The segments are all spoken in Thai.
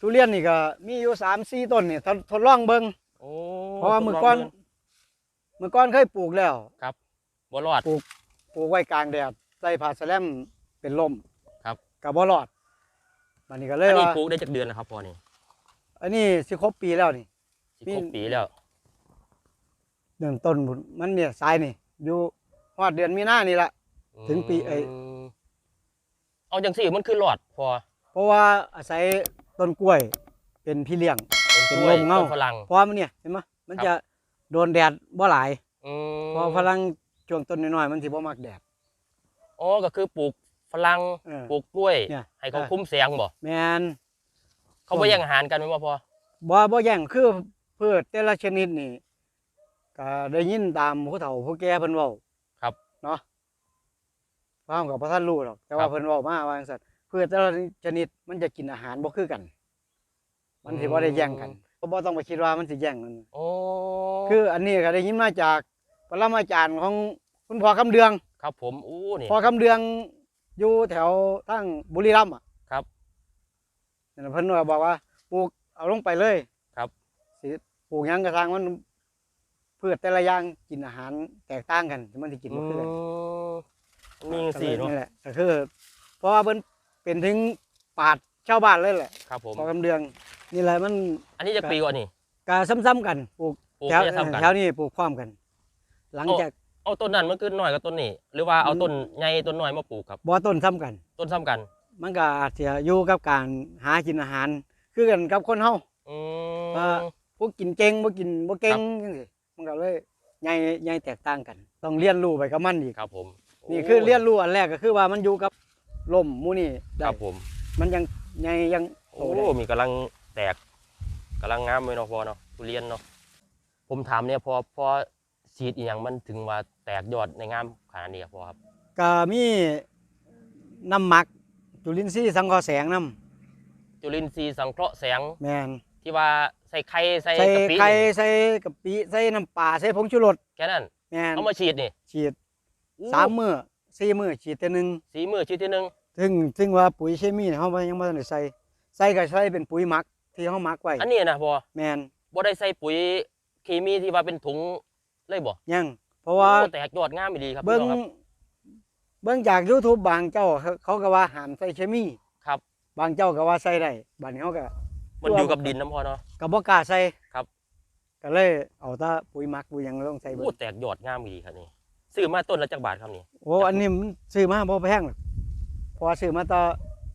ทุเรียนนี่ก็มีอยู่สามสี่ต้นนี่ทดทดลองเบิ่งโอ้เพราะว่ามือก้อนมือก้อนเคยปลูกแล้วบ่รอดปลูกไว้กลางแดดใส่ผ้าแสแลมเป็นลมครับ กับบ่รอดมันนี่ก็เลอัยนนี้ว่าปลูกได้จากเดือนนะครับพอนี่อันนี้สิครบปีแล้วนี่ สิครบปีแล้ว เดือนต้นพุ่นมันเนี่ยสายนี่ อยู่ฮอดเดือนมีนานี่ละ ถึงปีเอ้ยมเอาจังสี่มันคือหลอดพอเพราะว่าอาศัย ต้นกล้วยเป็นพี่เลี้ยงต้นเป็นกล้วยลมเงาต้นฝรั่งเพราะว่ามันเนี่ยเห็นไหมมันครับจะโดนแดดบ่หลายอืมเพอฝรั่งช่วงต้นน้อยๆมันสิบ่มักแดดอ๋อก็คือปลูกฝรั่งเออปลูกกล้วยเนี่ยให้เขาเออคุ้มแสงบ่แม่นเขาบ่แย่งอาหารกันไหมว่าพอบ่บ่แย่งคือพืชแต่ละชนิดนี่ก็ได้ยินตามผู้เฒ่าผู้แก่เพิ่นเว้าครับเนาะฟ้ามกับพระท่านรู้หรอกแต่ครัว่าบเพิ่นเว้ามาว่าจังซั่น พืชแต่ละชนิดมันจะกินอาหารบ่คือกัน มันสิบ่ได้แย่งกันก็บ่ต้องไปคิดว่ามันสิแย่งกันโอ้คืออันนี้ก็ได้ยินมาจากปรมาจารย์ของคุณพ่อคำเดืองครับ ผมอู้นี่พ่อคำเดืองอยู่แถวทั้งบุรีรัมย์อะครับนั่นนะเพิ่นว่าบอกว่าปลูกเอาลงไปเลยครับสิปลูกหยังกระทางมันพืชแต่ละอย่างกินอาหารแตกต่างกันมันสิกินบ่คือกันมมีสี่เนาะนี่แหละก็คือเพราะว่าเพิ่น เป็นถึงปราดชาวบ้านเลยแหละครับผมพ่อคำเดือง นี่แหละมันอันนี้จะปีกว่านี่ก็ซ้ำๆกันปลูกปลูกแถวไม่ได้ซ้ำกันแถวนี้ปลูกพร้อมกัน หลังโอ้จากเอาต้นนั้นมันคือน้อยกับต้นนี้ หรือว่าเอาต้นใหญ่ต้นน้อยมาปลูกครับบ่ต้นซ้ำกัน ต้นซ้ำกัน มันก็อาจจะอยู่กับการหากินอาหาร คือกันกับคนเฮาอืว่ามพวกกินเก่งบ่กินบ่เก่งจังซี่มันก็เลยใหญ่ใหญ่แตกต่างกัน ต้องเรียนรู้ไปกับมันอีกครับผม นี่คือเรียนรู้อันแรกก็คือว่ามันอยู่กับ ลมหมู่นี่คได้รับผมมันยังใหญ่ยังโตโอ้ได้มีกำลังแตกกำลังงามเลยเนาะพอเนาะทุเรียนเนาะผมถามเนี่ยพอพอฉีดอหย่างมันถึงว่าแตกยอดในงามขนาดนี้ครับพอครับก็มีน้ำหมักจุลินทรีย์สังเคราะห์แสงน้จุลินทรีย์สังเคราะห์แสงำแม่นที่ว่าใส่ไข่ใส่ใส่กะปิไข่ใส่กะปิใส่น้ำปลาใส่ผงชูรสแค่นั้นแม่นเอามาฉีดนี่ฉีดอู้สามมื้อสี่มื้อฉีดเทื่อหนึงสีมือฉีดทีหนึง ซึ่งซึ่งว่าปุ๋ยเคมีเนี่ยเฮาบ่ยังบ่ทันได้ใส่ใส่ก็ใส่เป็นปุ๋ยหมักที่เฮาหมักไว้อันนี้นะพอแม่นบ่ได้ใส่ปุ๋ยเคมีที่ว่าเป็นถุงเลยบ่ยังเพราะว่าโอ้แตกยอดงามอีหลีครับเบิ้งพี่น้อครับเบิ้งจาก YouTube บางเจ้าเขาเขาก็ว่าห้ามใส่เคมีครับ บางเจ้าก็ว่าใส่ได้บัดนี้เขาก็มันอยู่กับดินน้ำพอเนาะก็บ่กล้าใส่ครับ ก็เลยเอาแต่ปุ๋ยหมักปุ๋ยหยังลงใส่เบิ่โอ้งแตกยอดงามอีหลีครับนี่ซื้อมาต้นละจักบาทครับนี่โอ้อันนี้มันซื้อมาบ่แพงหรอกเพราะว่าซื้อมาต่อ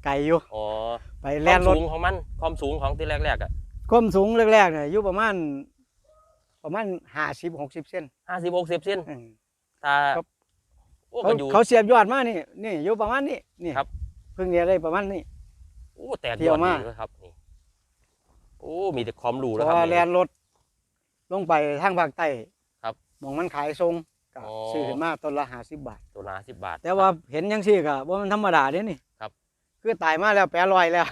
ไก่อยู่อ๋อไปคแล่วามนรถสูงของมันความสูงของที่แรกๆอะความสูงแรกๆเนี่ยอยู่ประมาณประมาณ50 60เซนห้าสิบหกสิบเซนอืมถ้าครับโอ้เขาก็อยู่เขาเสียบยอดมานี่นี่อยู่ประมาณนี้นี่ครับเพิ่งเรียนได้ประมาณนี้โอ้แตกเที่ยยอวดมาดีเลยครับนี่โอ้มีแต่ความรู้เพแล้วราะครับว่านี่แล่นรถลงไปทางภาคใต้ครับหมองมันขายทรง ก็อ๋อ ซื้อขึ้นมาต้นละ50บาท ตัวละสิบบาท แต่ว่าเห็นยังซี่ก็ว่ามันธรรมดาเด้นี่ครับ คือตายมาแล้วแปรลอยแล้ว